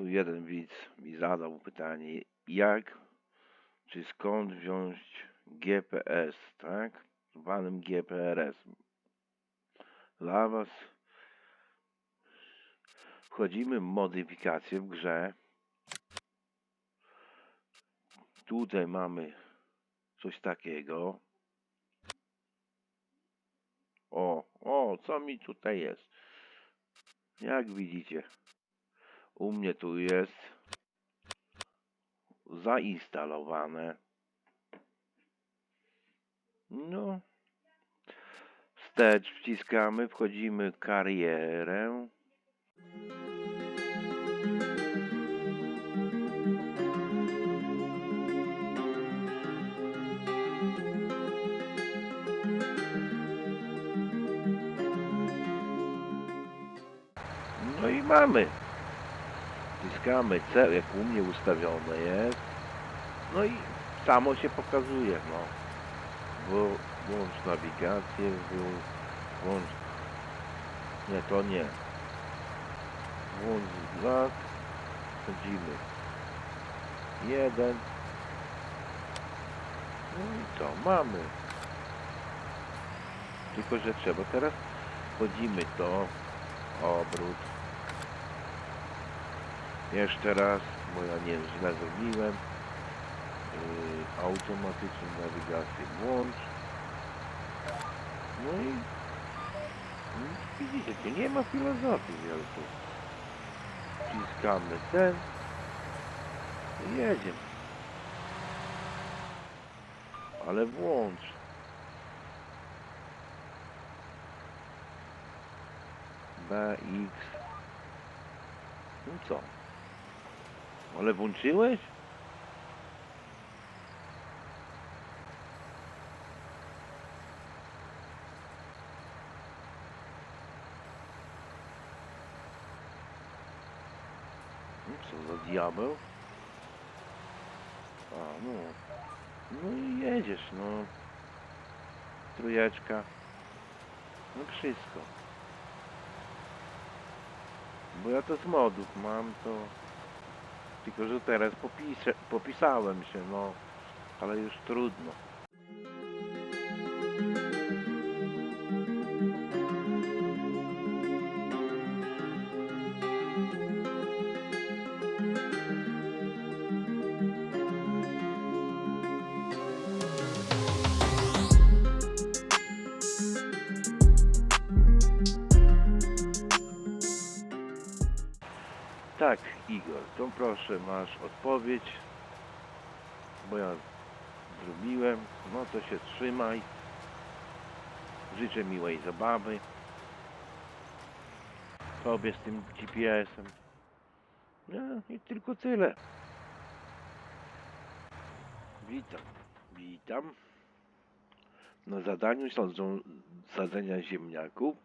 tu jeden widz mi zadał pytanie, jak czy skąd wziąć GPS, tak? Zwanym GPRS. Dla Was wchodzimy w modyfikację w grze. Tutaj mamy coś takiego. O, o, co mi tutaj jest? Jak widzicie, u mnie tu jest zainstalowane. No, wstecz wciskamy, wchodzimy karierę. No i mamy. Wciskamy C, jak u mnie ustawione jest. No i samo się pokazuje, no. Bo włącz nawigację, włącz... Nie, to nie. Włącz znak. Wchodzimy. Jeden. No i co, mamy. Tylko, że trzeba teraz wchodzimy to, obrót. Jeszcze raz, bo ja nie źle zrobiłem. Yy, automatyczną nawigację włącz. No i no, widzicie, nie ma filozofii wielkiej. Wciskamy ten i jedziemy. Ale włącz. BX. No co? Ale włączyłeś? No co za diabeł? A, no. No i jedziesz, no. Trójeczka. No wszystko. Bo ja to z modów mam, to... Tylko, że teraz popiszę, popisałem się, no. Ale już trudno. Tak, Igor, to proszę, masz odpowiedź, bo ja zrobiłem, no to się trzymaj. Życzę miłej zabawy. Tobie z tym GPS-em. No i tylko tyle. Witam, witam. Na zadaniu są sadzenia ziemniaków.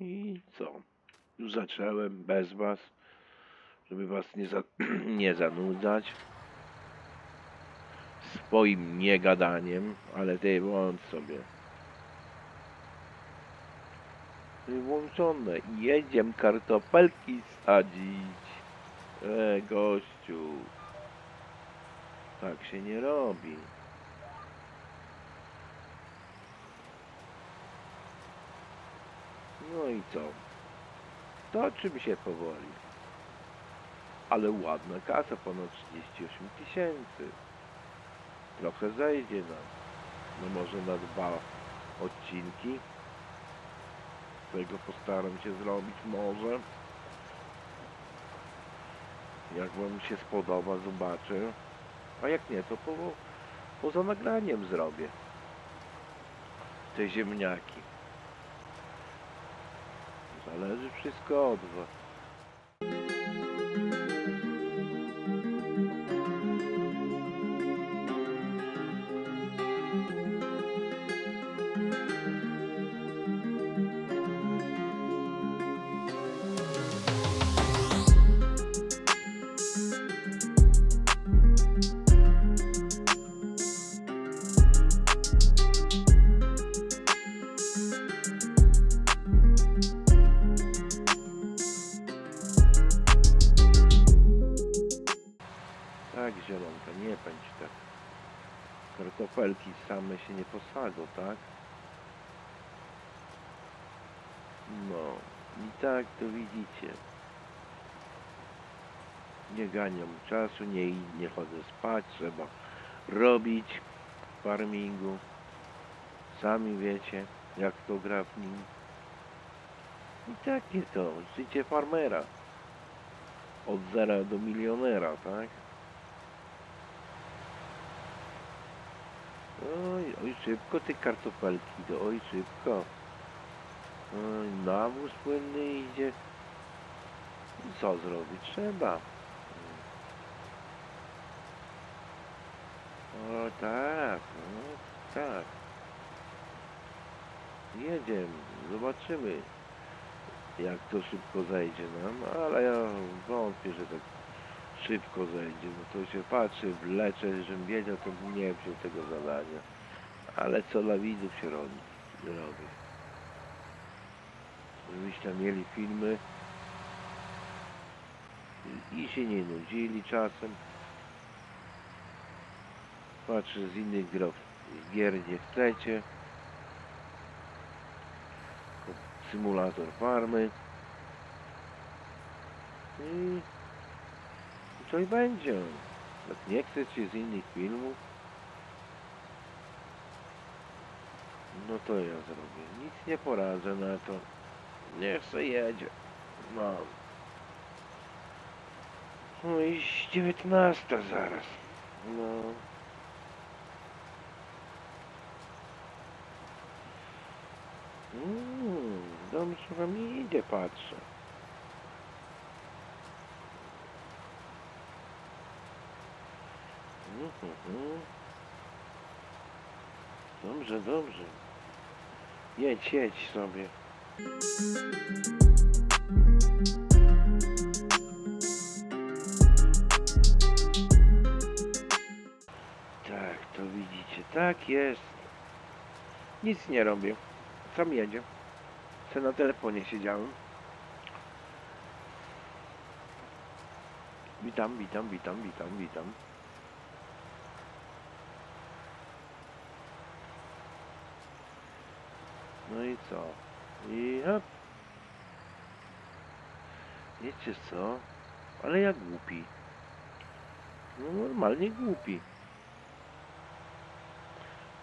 I co? Już zacząłem bez was, żeby was nie, za, nie zanudzać swoim niegadaniem, ale ty włącz sobie. Wyłączone. Jedziemy kartopelki sadzić. E, gościu. Tak się nie robi. No i co? Toczy mi się powoli. Ale ładna kasa, ponad 38 tysięcy. Trochę zejdzie nam. No może na dwa odcinki. Tego postaram się zrobić może. Jak wam się spodoba, zobaczę. A jak nie, to po, poza nagraniem zrobię. Te ziemniaki. Zależy wszystko od was. Kartofelki same się nie posadzą, tak? No i tak to widzicie. Nie ganiam czasu, nie, nie chodzę spać, trzeba robić farmingu. Sami wiecie, jak to gra w nim. I takie to, życie farmera. Od zera do milionera, tak? Oj, oj, szybko te kartofelki, to oj, szybko. Oj, nawóz płynny idzie. Co zrobić? Trzeba. O tak, tak. Jedziemy, zobaczymy jak to szybko zejdzie nam, ale ja wątpię, że tak szybko zejdzie, bo to się patrzy, wlecze, żebym wiedział, to nie wziął tego zadania. Ale co dla widzów się robi, robi. Żebyście mieli filmy i, się nie nudzili czasem. Patrzę z innych gier nie chcecie. Symulator farmy. I i będzie. Jak nie chcecie z innych filmów, no to ja zrobię. Nic nie poradzę na to. Niech se jedzie. No. No i 19 zaraz. No. Mm, dobrze wam idzie, patrzę. Dobrze, dobrze. Jedź, jedź sobie. Tak, to widzicie, tak jest. Nic nie robię. Sam jedzie. Se na telefonie siedziałem. Witam, witam, witam, witam, witam. No i co? I hop. Wiecie co? Ale ja głupi. No normalnie głupi.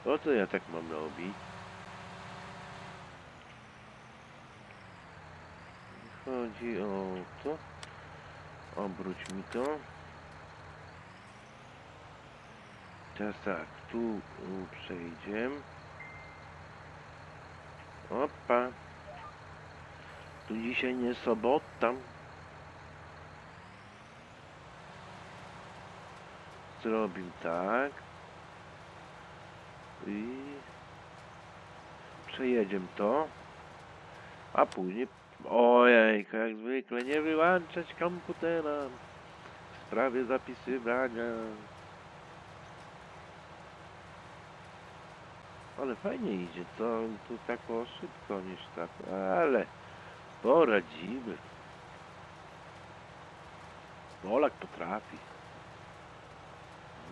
Po co ja tak mam robić? Chodzi o to. Obróć mi to. Teraz tak, tu przejdziemy. Opa. Tu dzisiaj nie sobota. Zrobił tak. I przejedziemy to. A później Ojej, jak zwykle nie wyłączać komputera w sprawie zapisywania. Ale fajnie idzie, to tu tak szybko niż tak, ale poradzimy. Polak potrafi.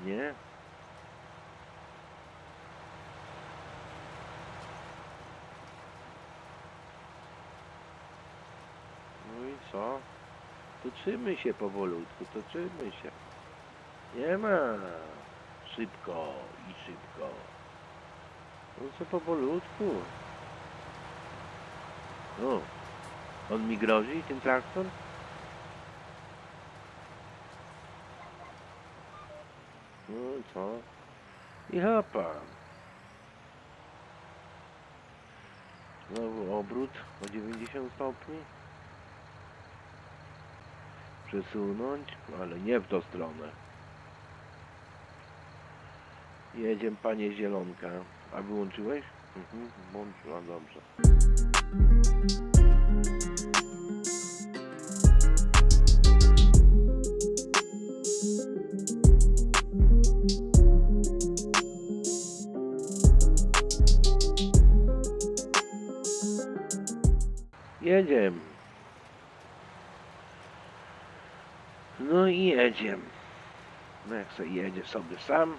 Nie? No i co? Toczymy się powolutku, toczymy się. Nie ma szybko i szybko. No co powolutku. No, on mi grozi, ten traktor? No co? I hapa. Znowu obrót o 90 stopni. Przesunąć, ale nie w tą stronę. Jedziemy panie Zielonka. A wyłączyłeś? Mhm, włączyłam, dobrze. Jedziemy. No i jedziemy. No jak se jedzie sobie sam,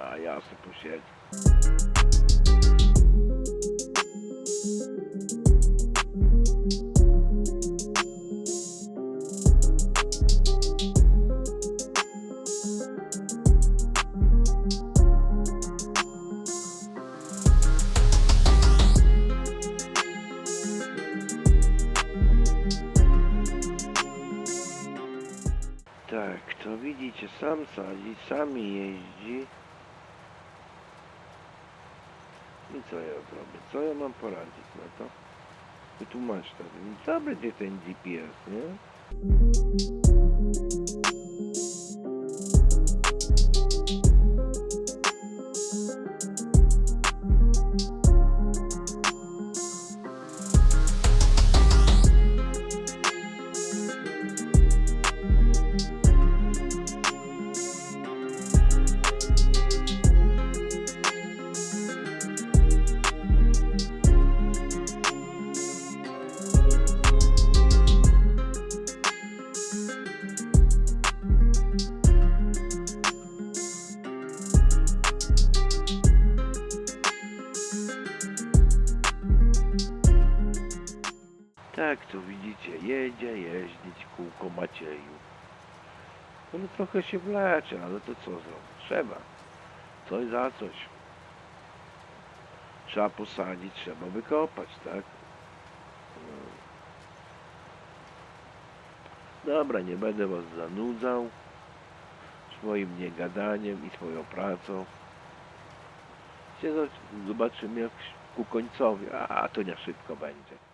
a ja se posiedzę. Tak, to widzicie, sam sadzi, sami jeździ. I co ja zrobię? Co ja mam poradzić na to? Wytłumacz to. Co będzie ten GPS, nie? Kółko Macieju. No trochę się wlecze, ale to co zrobić? Trzeba. Coś za coś. Trzeba posadzić, trzeba wykopać, tak? No. Dobra, nie będę was zanudzał swoim niegadaniem i swoją pracą. Zobaczymy jak ku końcowi, a to nie szybko będzie.